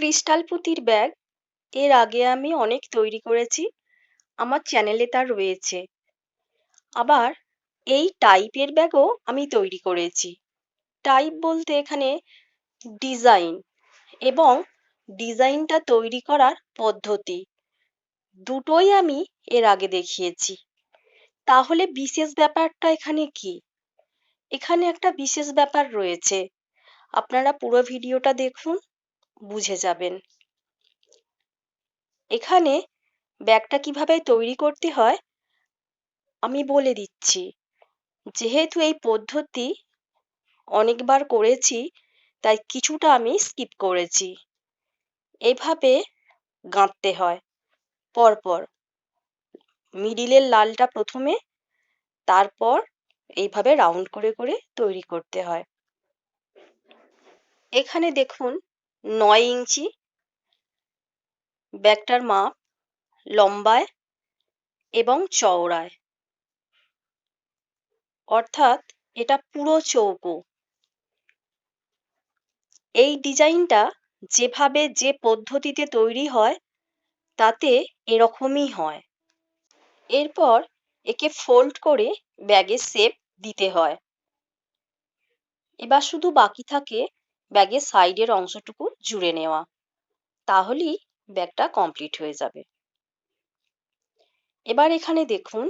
Crystal পুঁতির bag, এর আগে আমি অনেক তৈরি করেছি। আমার চ্যানেলে তার রয়েছে। আবার এই টাইপের ব্যাগও আমি তৈরি করেছি। টাইপ বলতে এখানে ডিজাইন এবং ডিজাইনটা তৈরি করার পদ্ধতি। দুটোই আমি এর আগে দেখিয়েছি। তাহলে বিশেষ ব্যাপারটা এখানে কি? এখানে একটা বিশেষ ব্যাপার রয়েছে। আপনারা পুরো ভিডিওটা দেখুন। বুঝে যাবেন। এখানে ব্যাগটা কীভাবে তৈরি করতে হয় আমি বলে দিচ্ছি। যেহেতু এই পদ্ধতি অনেকবার করেছি, তাই কিছুটা আমি স্কিপ করেছি। এভাবে গাঁথতে হয়। পরপর মিডিলের লালটা প্রথমে, তারপর এইভাবে রাউন্ড করে করে তৈরি করতে হয়। এখানে দেখুন নয় ইঞ্চি। ব্যাগটার মাপ লম্বায় এবং চওড়ায়। অর্থাৎ এটা পুরো চৌকো। এই ডিজাইনটা যেভাবে যে পদ্ধতিতে তৈরি হয়, তাতে এরকমই হয়। এরপর একে ফোল্ড করে ব্যাগে শেপ দিতে হয়। এবার শুধু বাকি থাকে ব্যাগের সাইডের অংশটুকু জুড়ে নেওয়া। তাহলেই ব্যাগটা কমপ্লিট হয়ে যাবে। এবার এখানে দেখুন,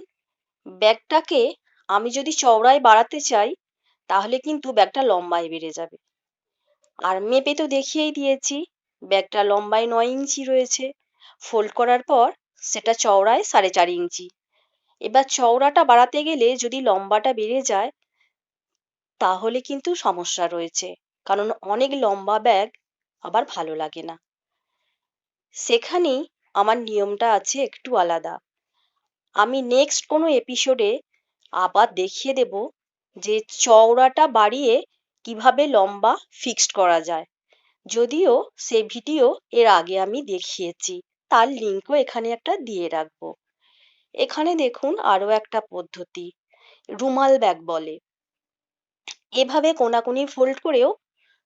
ব্যাগটাকে আমি যদি চওড়ায় বাড়াতে চাই, তাহলে কিন্তু ব্যাগটা লম্বায় বেড়ে যাবে। আর মেপে তো দেখিয়েই দিয়েছি, ব্যাগটা লম্বায় নয় ইঞ্চি রয়েছে। ফোল্ড করার পর সেটা চওড়ায় সাড়ে চার ইঞ্চি। এবার চওড়াটা বাড়াতে গেলে যদি লম্বাটা বেড়ে যায়, তাহলে কিন্তু সমস্যা রয়েছে। কারণ অনেক লম্বা ব্যাগ আবার ভালো লাগে না। সেখানেই আমার নিয়মটা আছে একটু আলাদা। আমি নেক্সট কোনো এপিসোডে আবার দেখিয়ে দেব যে চওড়াটা বাড়িয়ে কীভাবে লম্বা ফিক্সড করা যায়। যদিও সে ভিডিও এর আগে আমি দেখিয়েছি, তার লিঙ্কও এখানে একটা দিয়ে রাখব। এখানে দেখুন আরও একটা পদ্ধতি, রুমাল ব্যাগ বলে। এভাবে কোনাকুনি ফোল্ড করেও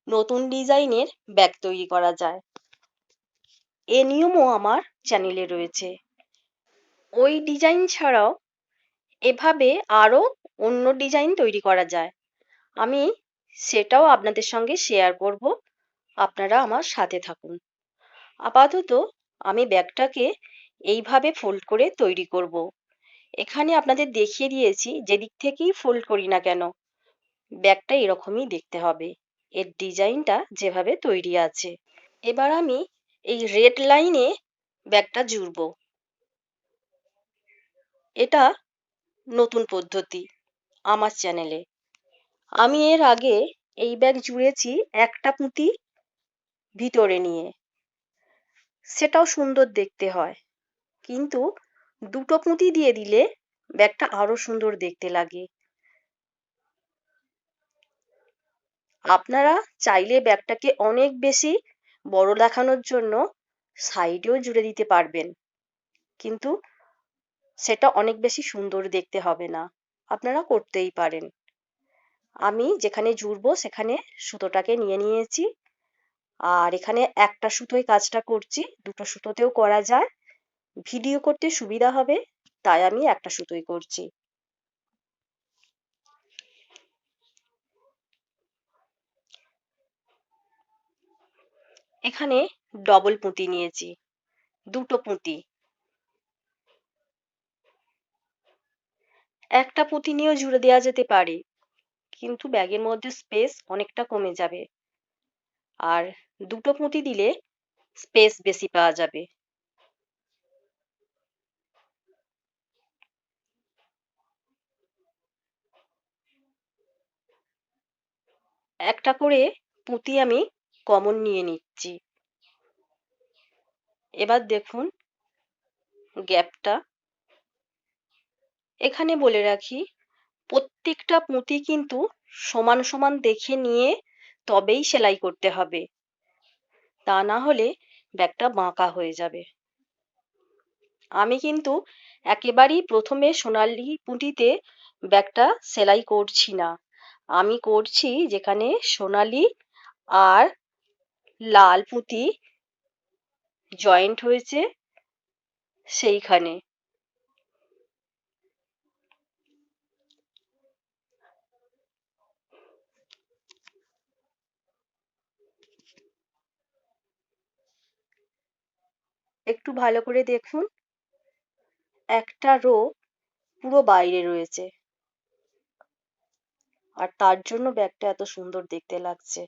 নতুন ডিজাইনের ব্যাগ তৈরি করা যায়। এ নিয়মও আমার চ্যানেলে রয়েছে। ওই ডিজাইন ছাড়াও এভাবে আরও অন্য ডিজাইন তৈরি করা যায়। আমি সেটাও আপনাদের সঙ্গে শেয়ার করব। আপনারা আমার সাথে থাকুন। আপাতত আমি ব্যাগটাকে এইভাবে ফোল্ড করে তৈরি করব। এখানে আপনাদের দেখিয়ে দিয়েছি, যেদিক থেকেই ফোল্ড করি না কেন ব্যাগটা এরকমই দেখতে হবে। এর ডিজাইনটা যেভাবে তৈরি আছে। এবার আমি এই রেড লাইনে ব্যাগটা জুড়ব। এটা নতুন পদ্ধতি আমার চ্যানেলে। আমি এর আগে এই ব্যাগ জুড়েছি একটা পুঁতি ভিতরে নিয়ে। সেটাও সুন্দর দেখতে হয়। কিন্তু দুটো পুঁতি দিয়ে দিলে ব্যাগটা আরও সুন্দর দেখতে লাগে। আপনারা চাইলে ব্যাগটাকে অনেক বেশি বড় দেখানোর জন্য সাইডেও জুড়ে দিতে পারবেন। কিন্তু সেটা অনেক বেশি সুন্দর দেখতে হবে না। আপনারা করতেই পারেন। আমি যেখানে জুড়বো সেখানে সুতোটাকে নিয়ে নিয়েছি। আর এখানে একটা সুতোয় কাজটা করছি, দুটো সুতোতেও করা যায়। ভিডিও করতে সুবিধা হবে, তাই আমি একটা সুতোই করছি। এখানে ডবল পুঁতি নিয়েছি। দুটো পুঁতি। একটা পুঁতি নিয়েও জুড়ে দেওয়া যেতে পারে, কিন্তু ব্যাগের মধ্যে স্পেস অনেকটা কমে যাবে। আর দুটো পুঁতি দিলে স্পেস বেশি পাওয়া যাবে। একটা করে পুঁতি আমি কমন নিয়ে নিচ্ছি। এবার দেখুন গ্যাপটা এখানে বলে রাখি, প্রত্যেকটা পুঁতি কিন্তু সমান সমান দেখে নিয়ে তবেই সেলাই করতে হবে। তা না হলে ব্যাগটা বাঁকা হয়ে যাবে। আমি কিন্তু একেবারেই প্রথমে সোনালি পুঁতিতে ব্যাগটা সেলাই করছি না। আমি করছি যেখানে সোনালি আর লাল পুঁতি জয়েন্ট হয়েছে সেইখানে। একটু ভালো করে দেখুন, একটা রো পুরো বাইরে রয়েছে। আর তার জন্য ব্যাগটা এত সুন্দর দেখতে লাগছে।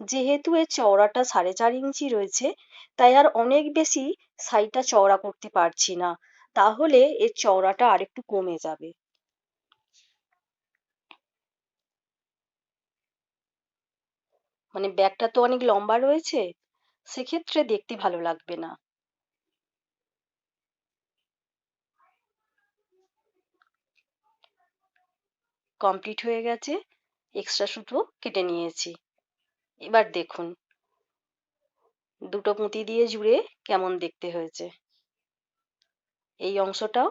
যেহেতু এর চওড়াটা সাড়ে চার ইঞ্চি রয়েছে, তাই আর অনেক বেশি সাইডটা চওড়া করতে পারছি না। তাহলে এর চওড়াটা আরেকটু কমে যাবে। মানে ব্যাগটা তো অনেক লম্বা রয়েছে, সেক্ষেত্রে দেখতে ভালো লাগবে না। কমপ্লিট হয়ে গেছে, এক্সট্রা সুতো কেটে নিয়েছি। এবার দেখুন। দুটো পুঁতি দিয়ে জুড়ে কেমন দেখতে হয়েছে। এই অংশটাও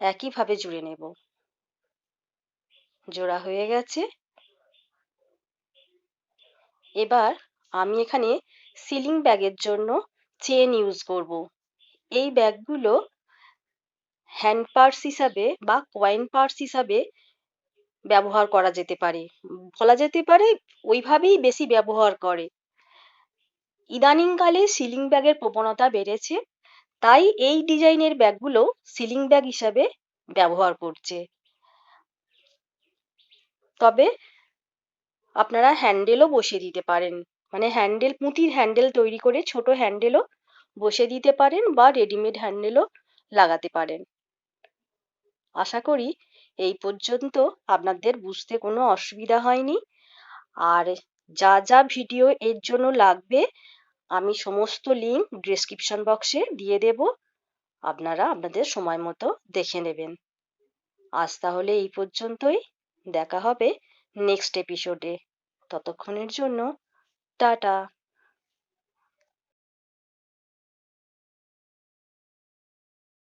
একইভাবে জুড়ে নেব। জোড়া হয়ে গেছে। এবার আমি এখানে সিলিং ব্যাগের জন্য চেন ইউজ করব। এই ব্যাগগুলো হ্যান্ড পার্স হিসাবে বা কয়েন পার্স হিসাবে ব্যবহার করা যেতে পারে। বলা যেতে পারে ওইভাবেই বেশি ব্যবহার করে। ইদানিংকালে সিলিং ব্যাগের প্রবণতা বেড়েছে, তাই এই ডিজাইনের ব্যাগগুলো সিলিং ব্যাগ হিসাবে ব্যবহার করছে। তবে আপনারা হ্যান্ডেলও বসিয়ে দিতে পারেন। মানে হ্যান্ডেল, পুঁতির হ্যান্ডেল তৈরি করে ছোট হ্যান্ডেলও বসিয়ে দিতে পারেন বা রেডিমেড হ্যান্ডেলও লাগাতে পারেন। আশা করি এই পর্যন্ত আপনাদের বুঝতে কোনো অসুবিধা হয়নি। আর যা যা ভিডিও এর জন্য লাগবে, আমি সমস্ত লিঙ্ক ডিসক্রিপশন বক্সে দিয়ে দেব। আপনারা আপনাদের সময় মতো দেখে নেবেন। আজ তাহলে এই পর্যন্তই। দেখা হবে নেক্সট এপিসোডে ততক্ষণের জন্য, টাটা।